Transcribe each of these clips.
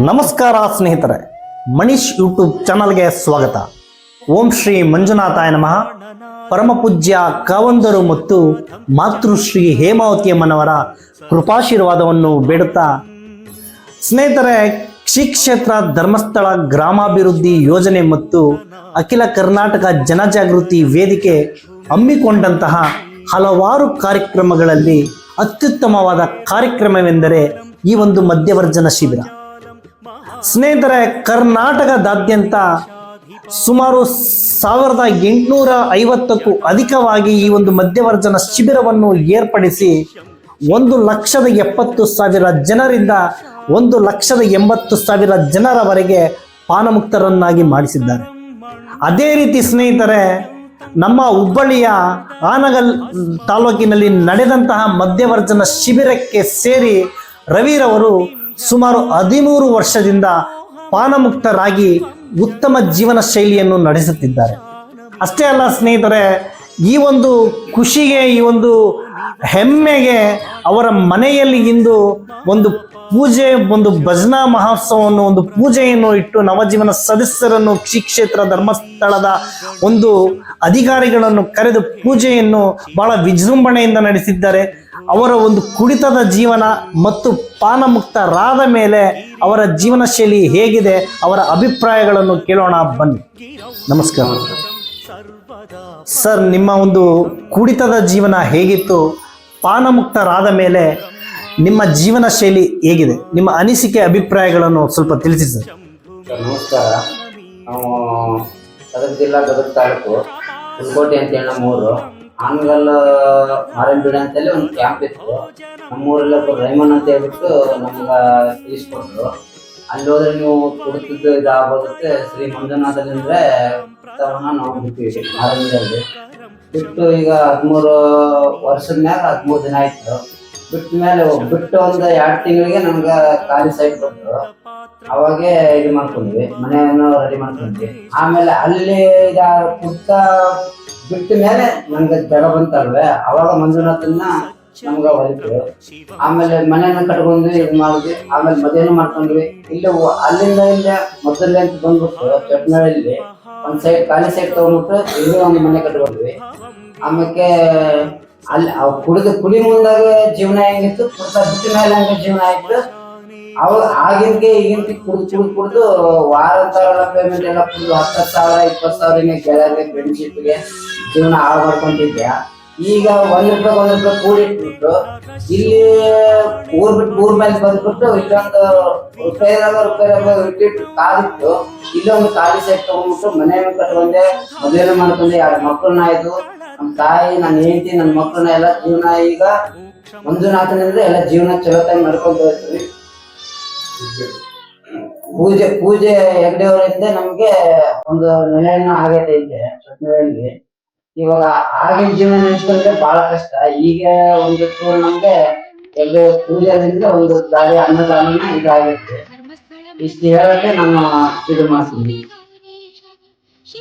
ನಮಸ್ಕಾರ ಸ್ನೇಹಿತರೆ ಮಣಿಶ್ ಯೂಟ್ಯೂಬ್ ಚಾನಲ್ಗೆ ಸ್ವಾಗತ. ಓಂ ಶ್ರೀ ಮಂಜುನಾಥಾಯ ನಮಃ. ಪರಮಪೂಜ್ಯ ಕಾವಂದರು ಮತ್ತು ಮಾತೃಶ್ರೀ ಹೇಮಾವತಿಯಮ್ಮನವರ ಕೃಪಾಶೀರ್ವಾದವನ್ನು ಬೇಡುತ್ತಾ, ಸ್ನೇಹಿತರೆ ಕ್ಷೇತ್ರ ಧರ್ಮಸ್ಥಳ ಗ್ರಾಮಾಭಿವೃದ್ಧಿ ಯೋಜನೆ ಮತ್ತು ಅಖಿಲ ಕರ್ನಾಟಕ ಜನಜಾಗೃತಿ ವೇದಿಕೆ ಹಮ್ಮಿಕೊಂಡಂತಹ ಹಲವಾರು ಕಾರ್ಯಕ್ರಮಗಳಲ್ಲಿ ಅತ್ಯುತ್ತಮವಾದ ಕಾರ್ಯಕ್ರಮವೆಂದರೆ ಈ ಒಂದು ಮಧ್ಯವರ್ಜನ ಶಿಬಿರ. ಸ್ನೇಹಿತರೆ, ಕರ್ನಾಟಕದಾದ್ಯಂತ ಸುಮಾರು ಸಾವಿರದ ಎಂಟುನೂರ ಐವತ್ತಕ್ಕೂ ಅಧಿಕವಾಗಿ ಈ ಒಂದು ಮಧ್ಯವರ್ಜನ ಶಿಬಿರವನ್ನು ಏರ್ಪಡಿಸಿ ಒಂದು ಲಕ್ಷದ ಎಪ್ಪತ್ತು ಸಾವಿರ ಜನರಿಂದ ಒಂದು ಲಕ್ಷದ ಎಂಬತ್ತು ಸಾವಿರ ಜನರವರೆಗೆ ಪಾನಮುಕ್ತರನ್ನಾಗಿ ಮಾಡಿಸಿದ್ದಾರೆ. ಅದೇ ರೀತಿ ಸ್ನೇಹಿತರೆ, ನಮ್ಮ ಹುಬ್ಬಳ್ಳಿಯ ಆನಗಲ್ ತಾಲೂಕಿನಲ್ಲಿ ನಡೆದಂತಹ ಮಧ್ಯವರ್ಜನ ಶಿಬಿರಕ್ಕೆ ಸೇರಿ ರವಿರವರು ಸುಮಾರು ಹದಿಮೂರು ವರ್ಷದಿಂದ ಪಾನಮುಕ್ತರಾಗಿ ಉತ್ತಮ ಜೀವನ ಶೈಲಿಯನ್ನು ನಡೆಸುತ್ತಿದ್ದಾರೆ. ಅಷ್ಟೇ ಅಲ್ಲ ಸ್ನೇಹಿತರೆ, ಈ ಒಂದು ಖುಷಿಗೆ, ಈ ಒಂದು ಹೆಮ್ಮೆಗೆ ಅವರ ಮನೆಯಲ್ಲಿ ಇಂದು ಒಂದು ಪೂಜೆ, ಒಂದು ಭಜನಾ ಮಹೋತ್ಸವವನ್ನು, ಒಂದು ಪೂಜೆಯನ್ನು ಇಟ್ಟು ನವಜೀವನ ಸದಸ್ಯರನ್ನು ಕ್ಷೇತ್ರ ಧರ್ಮಸ್ಥಳದ ಒಂದು ಅಧಿಕಾರಿಗಳನ್ನು ಕರೆದು ಪೂಜೆಯನ್ನು ಬಹಳ ವಿಜೃಂಭಣೆಯಿಂದ ನಡೆಸಿದ್ದಾರೆ. ಅವರ ಒಂದು ಕುಡಿತದ ಜೀವನ ಮತ್ತು ಪಾನಮುಕ್ತರಾದ ಮೇಲೆ ಅವರ ಜೀವನ ಶೈಲಿ ಹೇಗಿದೆ, ಅವರ ಅಭಿಪ್ರಾಯಗಳನ್ನು ಕೇಳೋಣ, ಬನ್ನಿ. ನಮಸ್ಕಾರ. ಸರ್, ನಿಮ್ಮ ಒಂದು ಕುಡಿತದ ಜೀವನ ಹೇಗಿತ್ತು? ಪಾನಮುಕ್ತರಾದ ಮೇಲೆ ನಿಮ್ಮ ಜೀವನ ಶೈಲಿ ಹೇಗಿದೆ? ನಿಮ್ಮ ಅನಿಸಿಕೆ, ಅಭಿಪ್ರಾಯಗಳನ್ನು ಸ್ವಲ್ಪ ತಿಳಿಸಿ ಸರ್. ನಮಸ್ಕಾರ. ನಾವು ಗದಗ ಜಿಲ್ಲಾ ಗದಗ ತಾಲೂಕು ಹುಲ್ಕೋಟೆ ಅಂತೇಳಿ ಮೂರು ಆನ್ಗಲ್ ಮಾರಂಬೀಡ ಅಂತೇಳಿ ಒಂದು ಕ್ಯಾಂಪ್ ಇತ್ತು. ನಮ್ಮೂರಲ್ಲಿ ಒಬ್ಬ ರೈಮನ್ ಅಂತ ಹೇಳ್ಬಿಟ್ಟು ನಮ್ಗೆ ತಿಳಿಸ್ಕೊಟ್ರು. ಅಲ್ಲಿ ಹೋದ್ರೆ ನೀವು ಕುಡಿತದ್ದು ಇದಾಗೋದಕ್ಕೆ ಶ್ರೀ ಮಂಜುನಾಥಲಿಂದ್ರೆ ತವನ್ನ ನಾವು ಬಿಟ್ಟಿವಿ ಆರಂಭದಲ್ಲಿ ಬಿಟ್ಟು ಈಗ ಹದಿಮೂರು ವರ್ಷದ ಮ್ಯಾಲ ಹದಿಮೂರು ದಿನ ಆಯ್ತು. ಬಿಟ್ಟ ಮೇಲೆ ಬಿಟ್ಟು ಒಂದು ಎರಡು ತಿಂಗಳಿಗೆ ನಮ್ಗೆ ಖಾಲಿ ಸೈಟ್ ಬಂತು. ಅವಾಗೆ ಇದು ಮಾಡ್ಕೊಂಡ್ವಿ, ಮನೆಯನ್ನು ರೆಡಿ ಮಾಡ್ಕೊಂಡ್ವಿ. ಆಮೇಲೆ ಅಲ್ಲಿ ಈಗ ಪುಟ್ಟ ಬಿಟ್ಟ ಮೇಲೆ ನಮ್ಗೆ ಜಾಗ ಬಂತಲ್ವೇ, ಅವಾಗ ಮಂಜುನಾಥನ್ನ ನಮ್ಗ ಹೊಲಿತು ಆಮೇಲೆ ಮನೇನ ಕಟ್ಕೊಂಡ್ವಿ, ಇದು ಮಾಡಿದ್ವಿ. ಆಮೇಲೆ ಮದುವೆನೂ ಮಾಡ್ಕೊಂಡ್ವಿ. ಇಲ್ಲಿ ಅಲ್ಲಿಂದ ಇಲ್ಲೇ ಮೊದಲೇ ಅಂತ ಬಂದ್ಬಿಟ್ಟು ಚಟ್ನಳ್ಳಿ ಒಂದ್ ಸೈಡ್ ಖಾಲಿ ಸೈಡ್ ತಗೊಂಡ್ಬಿಟ್ಟು ಇಲ್ಲಿ ಒಂದು ಮನೆ ಕಟ್ಕೊಂಡ್ವಿ ಆಮೇಲೆ ಅಲ್ಲಿ ಕುಡಿದ ಕುಡಿ ಮುಂದಾಗ ಜೀವನ ಹೆಂಗಿತ್ತು, ಕುಡ್ದ ಬಿಟ್ಟ ಮೇಲೆ ಹಂಗ ಜೀವನ ಆಯ್ತು. ಅವ್ ಆಗಿನ್ಗೆ ಈಗಿನ್ಗೆ ಕುಡ್ದು ಕುಡ್ದು ಕುಡ್ದು ವಾರ ಅಂತಾರಲ್ಲ ಪೇಮೆಂಟ್ ಎಲ್ಲ ಕುಡ್ದು ಹತ್ತು ಸಾವಿರ, ಇಪ್ಪತ್ತು ಸಾವಿರ ಗೆಳೆಯರಿಗೆ ಫ್ರೆಂಡ್ಶಿಪ್ಗೆ ಜೀವನ ಹಾಳು ಮಾಡ್ಕೊಂತಿದ್ದೆ ಈಗ ಒಂದ್ ರೂಪಾಯಿ ಒಂದ್ ರೂಪಾಯಿ ಕೂಡಿಟ್ಬಿಟ್ಟು ಇಲ್ಲಿ ಊರ್ ಬಿಟ್ಟು ಊರ್ ಮೇಲೆ ಬಂದ್ಬಿಟ್ಟು ಇಲ್ಲೊಂದು ರೂಪಾಯಿದಾಗ ರೂಪಾಯಿದಾಗ ಇಟ್ಟಿಟ್ಟು ಕಾದಿತ್ತು ಇಲ್ಲೊಂದು ಖಾಲಿ ಸೈಟ್ ತಗೊಂಡ್ಬಿಟ್ಟು ಮನೆ ಕಟ್ಕೊಂಡೆ ಮದುವೆ ಮಾಡ್ಕೊಂಡೆ. ಎರಡು ಮಕ್ಕಳನ್ನ ಆಯ್ತು ನಮ್ಮ ತಾಯಿ ನನ್ನ ಹೆಂಡತಿ ನನ್ನ ಮಕ್ಕಳನ್ನ ಎಲ್ಲ ಜೀವನ ಈಗ ಮಂಜುನಾಥನಿಂದ ಎಲ್ಲ ಜೀವನ ಚಲೋತಾಗಿ ನಡ್ಕೊಂತ ಹೋಗ್ತೀವಿ. ಪೂಜೆ ಪೂಜೆ ಹೆಗ್ಡೆಯವರಿಂದ ನಮ್ಗೆ ಒಂದು ನೆಲೆಯನ್ನು ಆಗೈತೆ ಇಲ್ಲಿ ಸತ್ಯದಲ್ಲಿ ಇವಾಗ ಆಗಿನ ಜೀವನ ನೆನೆಸ್ಕೊಂಡ್ರೆ ಬಹಳ ಕಷ್ಟ. ಈಗ ಒಂದು ಟೂರ್ ನಮ್ಗೆ ಎಲ್ಲ ಪೂಜೆದಿಂದ ಒಂದು ದಾರಿ ಅನ್ನದಾನ ಇದಾಗುತ್ತೆ ಇಷ್ಟು ಹೇಳಕ್ಕೆ ನಮ್ಮ ಇದು ಮಾಡ್ತೀವಿ.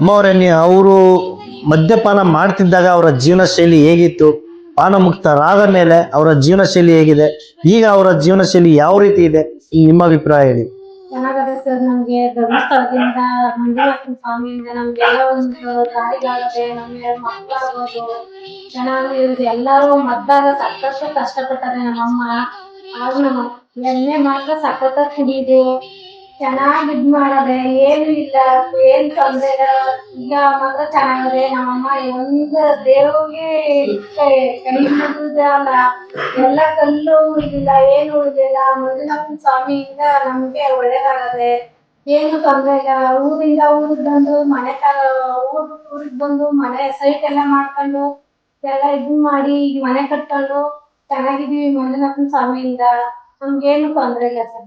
ಅಮ್ಮವರೇ ಅವರು ಮದ್ಯಪಾನ ಮಾಡ್ತಿದ್ದಾಗ ಅವರ ಜೀವನ ಶೈಲಿ ಹೇಗಿತ್ತು? ಪಾನ ಮುಕ್ತರಾದ ಮೇಲೆ ಅವರ ಜೀವನ ಶೈಲಿ ಹೇಗಿದೆ? ಈಗ ಅವರ ಜೀವನ ಶೈಲಿ ಯಾವ ರೀತಿ ಇದೆ? ನಿಮ್ಮ ಅಭಿಪ್ರಾಯ ಹೇಳಿ. ಸರ್, ನಮ್ಗೆ ಧರ್ಮಸ್ಥಳದಿಂದ ಮಂಜುನಾಥನ ಸ್ವಾಮಿಯಿಂದ ನಮ್ಗೆಲ್ಲ ಒಂದು ದಾರಿಗಾಗದೆ ನಮ್ಗೆ ಮಕ್ಕಳಾಗೋದು ಚೆನ್ನಾಗಿ ಇರುತ್ತೆ ಎಲ್ಲರೂ ಮದ್ದಾಗ ಸಾಕಷ್ಟು ಕಷ್ಟಪಟ್ಟಾರೆ ನಮ್ಮಮ್ಮ ಆಗ ನಮ್ಮ ಎಣ್ಣೆ ಮಾತ್ರ ಸಕ್ಕತ್ತಾಗಿ ಕುಡಿದು ಚೆನ್ನಾಗಿ ಇದ್ ಮಾಡದೆ ಏನು ಇಲ್ಲ, ಏನ್ ತೊಂದ್ರೆ ಇಲ್ಲ ಈಗ ಮಾತ್ರ ಚೆನ್ನಾಗದೆ, ನಮ್ಮಮ್ಮ ಒಂದ್ ದೇವ್ರಿಗೆ ಕೈ ಮುಗಿದಲ್ಲ ಎಲ್ಲ ಕಲ್ಲು ಉಳಿದಿಲ್ಲ, ಏನು ಉಳಿದಿಲ್ಲ ಮಂಜುನಾಥನ ಸ್ವಾಮಿಯಿಂದ ನಮ್ಗೆ ಒಳ್ಳೇದಾಗದೆ, ಏನು ತೊಂದ್ರೆ ಇಲ್ಲ, ಊರಿಂದ ಊರಿಗೆ ಬಂದು ಮನೆ ತ, ಊರ್, ಊರಿಗೆ ಬಂದು ಮನೆ ಸೈಟ್ ಎಲ್ಲ ಮಾಡ್ಕೊಂಡು, ಎಲ್ಲ ಇದ್ ಮಾಡಿ ಈಗ ಮನೆ ಕಟ್ಕೊಂಡು ಚೆನ್ನಾಗಿದೀವಿ ಮಂಜುನಾಥನ ಸ್ವಾಮಿಯಿಂದ. ನಮ್ಗೇನು ತೊಂದ್ರೆ ಇಲ್ಲ ಸರ್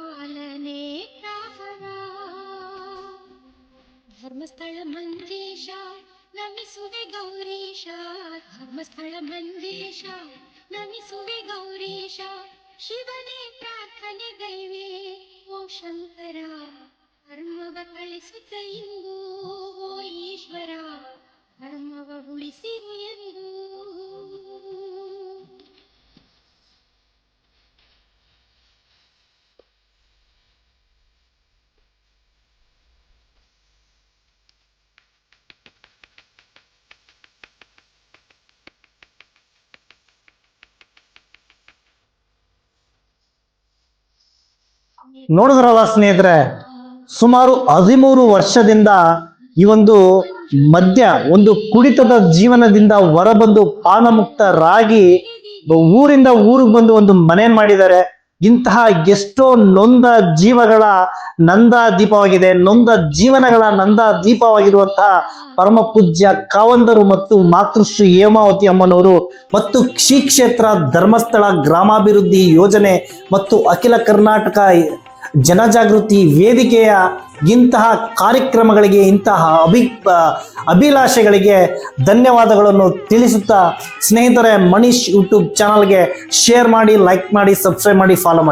ಪಾಲನೆ ರಾಹರ ಧರ್ಮಸ್ಥಳ ಮಂಜೇಶ ನಮಿಸುವೆ ಗೌರೀಶ ಧರ್ಮಸ್ಥಳ ಮಂಜೇಶ ನಮಿಸುವೆ ಗೌರೀಶ ಶಿವನೇ ಪ್ರಾರ್ಥನೆ ಗೈವೆ ಓ ಶಂಕರ ಧರ್ಮವ ಕಳಿಸುತ್ತ ಇಂದು ಓ ಈಶ್ವರ ಧರ್ಮವ ಉಳಿಸಿರು ಎಂದು ನೋಡಿದ್ರಲ್ಲ ಸ್ನೇಹಿತರೆ, ಸುಮಾರು ಹದಿಮೂರು ವರ್ಷದಿಂದ ಈ ಒಂದು ಮದ್ಯ, ಒಂದು ಕುಡಿತದ ಜೀವನದಿಂದ ಹೊರಬಂದು ಪಾನಮುಕ್ತರಾಗಿ ಊರಿಂದ ಊರಿಗೆ ಬಂದು ಒಂದು ಮನೆ ಮಾಡಿದ್ದಾರೆ. ಇಂತಹ ಎಷ್ಟೋ ನೊಂದ ಜೀವಗಳ ನಂದ ದೀಪವಾಗಿದೆ. ನೊಂದ ಜೀವನಗಳ ನಂದ ದೀಪವಾಗಿರುವಂತಹ ಪರಮ ಪೂಜ್ಯ ಕಾವಂದರು ಮತ್ತು ಮಾತೃಶ್ರೀ ಹೇಮಾವತಿ ಅಮ್ಮನವರು ಮತ್ತು ಶ್ರೀ ಕ್ಷೇತ್ರ ಧರ್ಮಸ್ಥಳ ಗ್ರಾಮಾಭಿವೃದ್ಧಿ ಯೋಜನೆ ಮತ್ತು ಅಖಿಲ ಕರ್ನಾಟಕ ಜನಜಾಗೃತಿ ವೇದಿಕೆಯ ಇಂತಹ ಕಾರ್ಯಕ್ರಮಗಳಿಗೆ, ಇಂತಹ ಅಭಿ ಅಭಿಲಾಷೆಗಳಿಗೆ ಧನ್ಯವಾದಗಳನ್ನು ತಿಳಿಸುತ್ತಾ ಸ್ನೇಹಿತರೆ ಮನೀಶ್ ಯೂಟ್ಯೂಬ್ ಚಾನಲ್ಗೆ ಶೇರ್ ಮಾಡಿ ಲೈಕ್ ಮಾಡಿ ಸಬ್ಸ್ಕ್ರೈಬ್ ಮಾಡಿ ಫಾಲೋ ಮಾಡಿ.